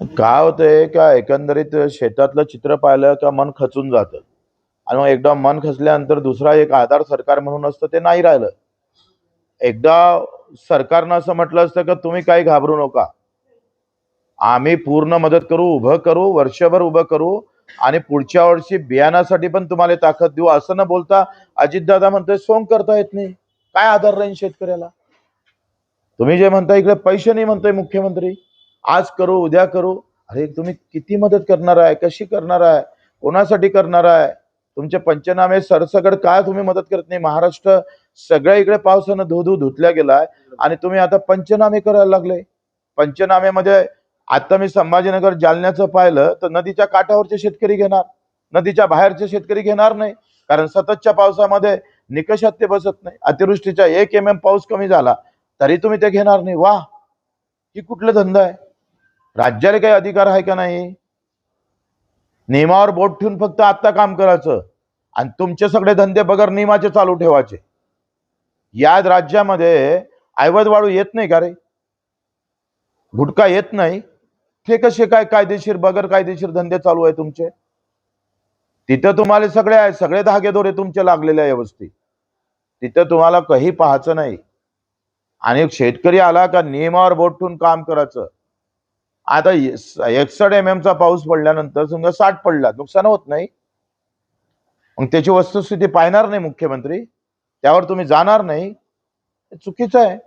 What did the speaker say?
काय होतंय का एकंदरीत शेतातलं चित्र पाहिलं का मन खचून जातं. आणि मग एकदा मन खचल्यानंतर दुसरा एक आधार सरकार म्हणून असतं ते नाही राहिलं. एकदा सरकारनं असं म्हटलं असतं का तुम्ही काही घाबरू नका. आम्ही पूर्ण मदत करू उभं करू वर्षभर उभं करू आणि पुढच्या वर्षी बियाणासाठी पण तुम्हाला ताकद देऊ. असं न बोलता अजितदादा म्हणतोय सोंग करता येत नाही. काय आधार राहील शेतकऱ्याला? तुम्ही जे म्हणता इकडे पैसे नाही म्हणतोय मुख्यमंत्री. आज करू उद्या करू. अरे तुम्ही किती मदत करणार आहे? कशी करणार आहे? कोणासाठी करणार आहे? तुमचे पंचनामे सरसगड काय तुम्ही मदत करत नाही? महाराष्ट्र सगळ्या इकडे पावसानं धुधू धुतल्या गेलाय आणि तुम्ही आता पंचनामे करायला लागले. पंचनामेमध्ये आता मी संभाजीनगर जालन्याचं पाहिलं तर नदीच्या काठावरचे शेतकरी घेणार. नदीच्या बाहेरचे शेतकरी घेणार नाही. कारण सततच्या पावसामध्ये निकषात ते बसत नाही. अतिवृष्टीचा एक एम एम पाऊस कमी झाला तरी तुम्ही ते घेणार नाही. वा ही कुठला धंदा आहे? राज्याला काही अधिकार आहे का नाही? नियमावर बोट ठेवून फक्त आत्ता काम करायचं. आणि तुमचे सगळे धंदे बगर नियमाचे चालू ठेवायचे. या राज्यामध्ये ऐवज वाळू येत नाही का रे? गुटखा येत नाही. ते कसे काय कायदेशीर बगर कायदेशीर धंदे चालू आहे तुमचे? तिथं तुम्हाला सगळे आहे सगळे धागेदोरे तुमचे लागलेले आहे व्यवस्थित. तिथं तुम्हाला काही पाहायचं नाही. आणि शेतकरी आला का नियमावर बोट ठेवून काम करायचं? आता एकसठ एम एमचा पाऊस पडल्यानंतर समजा साठ पडला नुकसान होत नाही. मग त्याची वस्तुस्थिती पाहणार नाही मुख्यमंत्री. त्यावर तुम्ही जाणार नाही. चुकीचं आहे.